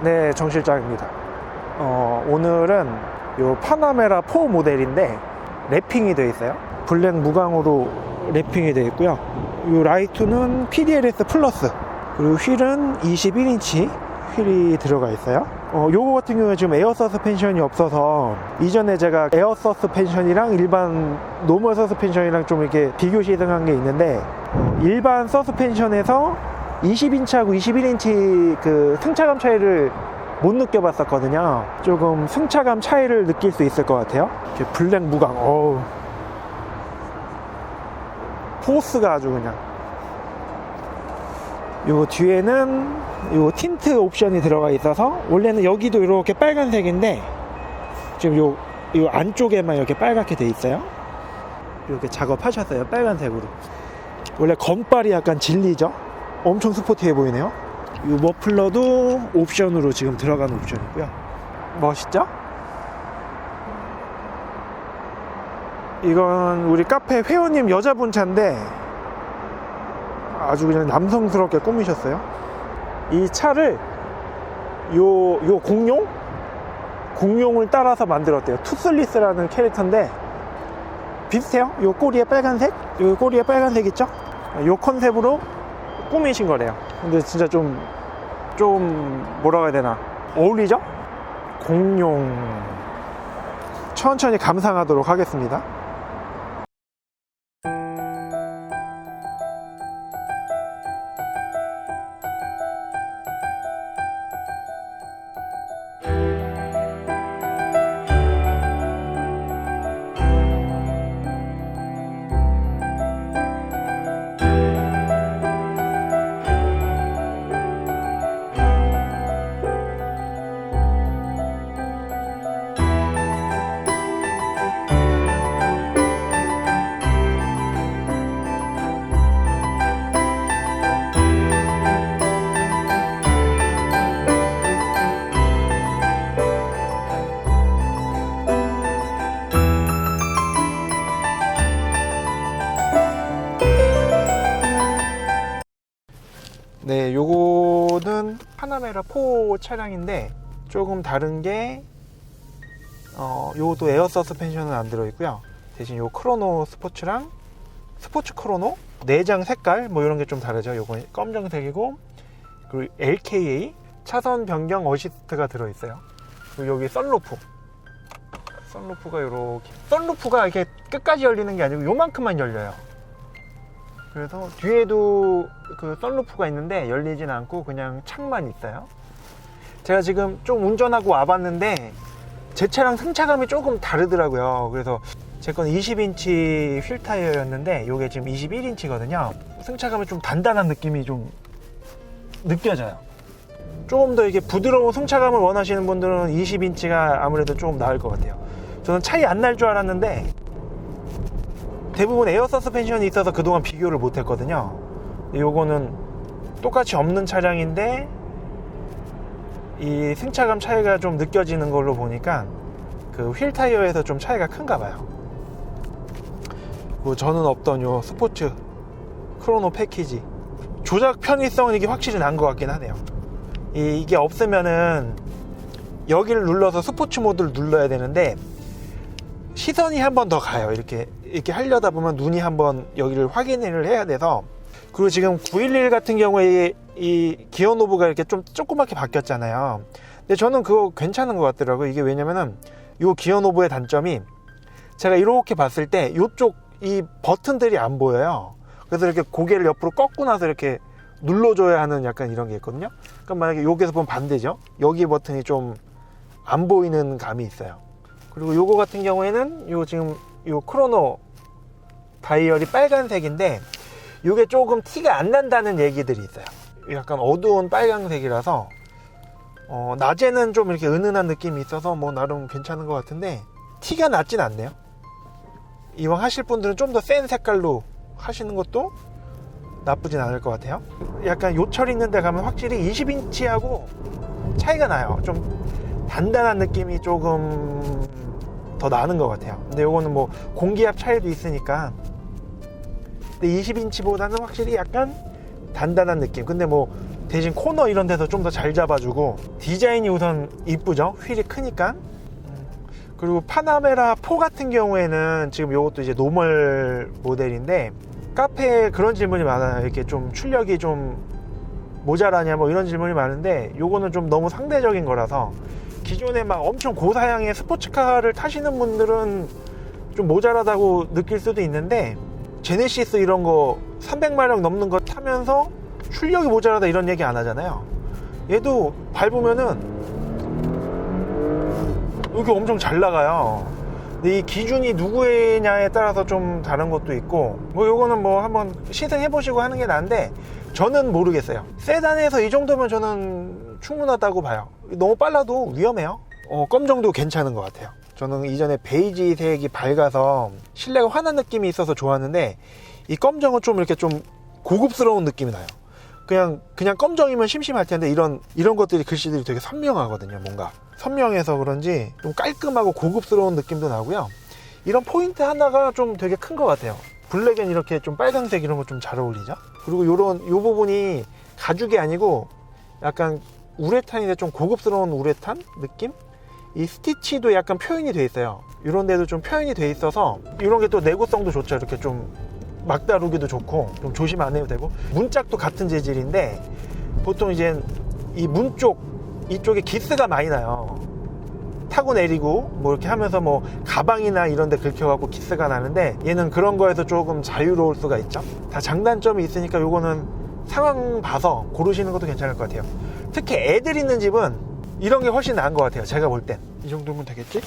네, 정 실장입니다. 어, 오늘은 요 파나메라 4 모델인데 랩핑이 되어 있어요. 블랙 무광으로 랩핑이 되어 있고요. 요 라이트는 PDLS 플러스 그리고 휠은 21인치 휠이 들어가 있어요. 어, 요거 같은 경우에 지금 에어 서스펜션이 없어서 이전에 제가 에어 서스펜션이랑 일반 노멀 서스펜션이랑 좀 이렇게 비교 시승한 게 있는데 어, 일반 서스펜션에서 20인치하고 21인치 그 승차감 차이를 못 느껴봤었거든요. 조금 승차감 차이를 느낄 수 있을 것 같아요. 블랙 무광, 어우. 포스가 아주 그냥. 요 뒤에는 요 틴트 옵션이 들어가 있어서 원래는 여기도 이렇게 빨간색인데 지금 요, 요 안쪽에만 이렇게 빨갛게 돼 있어요. 이렇게 작업하셨어요. 빨간색으로. 원래 검발이 약간 진리죠. 엄청 스포티해 보이네요. 이 머플러도 옵션으로 지금 들어간 옵션이고요. 멋있죠? 이건 우리 카페 회원님 여자분 차인데 아주 그냥 남성스럽게 꾸미셨어요. 이 차를 요, 요 공룡? 공룡을 따라서 만들었대요. 투슬리스라는 캐릭터인데 비슷해요. 요 꼬리에 빨간색? 요 꼬리에 빨간색 있죠? 요 컨셉으로 꾸미신 거래요. 근데 진짜 좀, 좀, 뭐라고 해야 되나. 어울리죠? 공룡. 천천히 감상하도록 하겠습니다. 파나메라 4 차량인데 조금 다른 게 어, 요것도 에어 서스펜션은 안 들어있고요. 대신 요 크로노 스포츠랑 스포츠 크로노 내장 색깔 뭐 이런 게 좀 다르죠. 요건 검정색이고 그리고 LKA 차선 변경 어시스트가 들어있어요. 그리고 여기 썬루프 썬루프가 요렇게 썬루프가 이렇게 끝까지 열리는 게 아니고 요만큼만 열려요. 그래서 뒤에도 그 썬루프가 있는데 열리진 않고 그냥 창만 있어요. 제가 지금 좀 운전하고 와봤는데 제 차랑 승차감이 조금 다르더라고요. 그래서 제 건 20인치 휠 타이어였는데 이게 지금 21인치거든요. 승차감이 좀 단단한 느낌이 좀 느껴져요. 조금 더 이게 부드러운 승차감을 원하시는 분들은 20인치가 아무래도 조금 나을 것 같아요. 저는 차이 안 날 줄 알았는데 대부분 에어 서스펜션이 있어서 그동안 비교를 못 했거든요. 요거는 똑같이 없는 차량인데 이 승차감 차이가 좀 느껴지는 걸로 보니까 그 휠 타이어에서 좀 차이가 큰가 봐요. 그리고 저는 없던 요 스포츠 크로노 패키지 조작 편의성은 이게 확실히 난 것 같긴 하네요. 이, 이게 없으면은 여기를 눌러서 스포츠 모드를 눌러야 되는데 시선이 한 번 더 가요. 이렇게 이렇게 하려다 보면 눈이 한 번 여기를 확인을 해야 돼서 그리고 지금 911 같은 경우에 이, 이 기어 노브가 이렇게 좀 조그맣게 바뀌었잖아요. 근데 저는 그거 괜찮은 것 같더라고요. 이게 왜냐면은 이 기어 노브의 단점이 제가 이렇게 봤을 때 이쪽 이 버튼들이 안 보여요. 그래서 이렇게 고개를 옆으로 꺾고 나서 이렇게 눌러줘야 하는 약간 이런 게 있거든요. 그러니까 만약에 여기서 보면 반대죠. 여기 버튼이 좀 안 보이는 감이 있어요. 그리고 요거 같은 경우에는 요 지금 요 크로노 다이얼이 빨간색인데 요게 조금 티가 안 난다는 얘기들이 있어요. 약간 어두운 빨간색이라서 어, 낮에는 좀 이렇게 은은한 느낌이 있어서 뭐 나름 괜찮은 것 같은데 티가 나진 않네요. 이왕 하실 분들은 좀 더 센 색깔로 하시는 것도 나쁘진 않을 것 같아요. 약간 요철 있는 데 가면 확실히 20인치하고 차이가 나요. 좀 단단한 느낌이 조금 더 나는 것 같아요. 근데 요거는 뭐 공기압 차이도 있으니까. 근데 20인치보다는 확실히 약간 단단한 느낌. 근데 뭐 대신 코너 이런 데서 좀 더 잘 잡아주고 디자인이 우선 이쁘죠 휠이 크니까 음, 그리고 파나메라 4 같은 경우에는 지금 이것도 이제 노멀 모델인데 카페에 그런 질문이 많아요 이렇게 좀 출력이 좀 모자라냐 뭐 이런 질문이 많은데 요거는 좀 너무 상대적인 거라서 기존에 막 엄청 고사양의 스포츠카를 타시는 분들은 좀 모자라다고 느낄 수도 있는데 제네시스 이런 거 300마력 넘는 거 타면서 출력이 모자라다 이런 얘기 안 하잖아요. 얘도 밟으면은 여기 엄청 잘 나가요 근데 이 기준이 누구냐에 따라서 좀 다른 것도 있고 뭐 요거는 뭐 한번 시승해 보시고 하는 게 나은데 저는 모르겠어요. 세단에서 이 정도면 저는 충분하다고 봐요. 너무 빨라도 위험해요. 어, 검정도 괜찮은 것 같아요. 저는 이전에 베이지 색이 밝아서 실내가 환한 느낌이 있어서 좋았는데 이 검정은 좀 이렇게 좀 고급스러운 느낌이 나요. 그냥 그냥 검정이면 심심할 텐데 이런 이런 것들이 글씨들이 되게 선명하거든요 뭔가 선명해서 그런지 좀 깔끔하고 고급스러운 느낌도 나고요. 이런 포인트 하나가 좀 되게 큰 것 같아요. 블랙엔 이렇게 좀 빨간색 이런 거 좀 잘 어울리죠? 그리고 요런 요 부분이 가죽이 아니고 약간 우레탄인데 좀 고급스러운 우레탄 느낌? 이 스티치도 약간 표현이 돼 있어요. 이런 데도 좀 표현이 돼 있어서 이런 게 또 내구성도 좋죠. 이렇게 좀 막 다루기도 좋고 좀 조심 안 해도 되고. 문짝도 같은 재질인데 보통 이제 이 문 쪽 이쪽에 기스가 많이 나요. 타고 내리고 뭐 이렇게 하면서 뭐 가방이나 이런 데 긁혀갖고 기스가 나는데 얘는 그런 거에서 조금 자유로울 수가 있죠. 다 장단점이 있으니까 요거는 상황 봐서 고르시는 것도 괜찮을 것 같아요. 특히 애들 있는 집은 이런 게 훨씬 나은 것 같아요. 제가 볼 땐. 이 정도면 되겠지?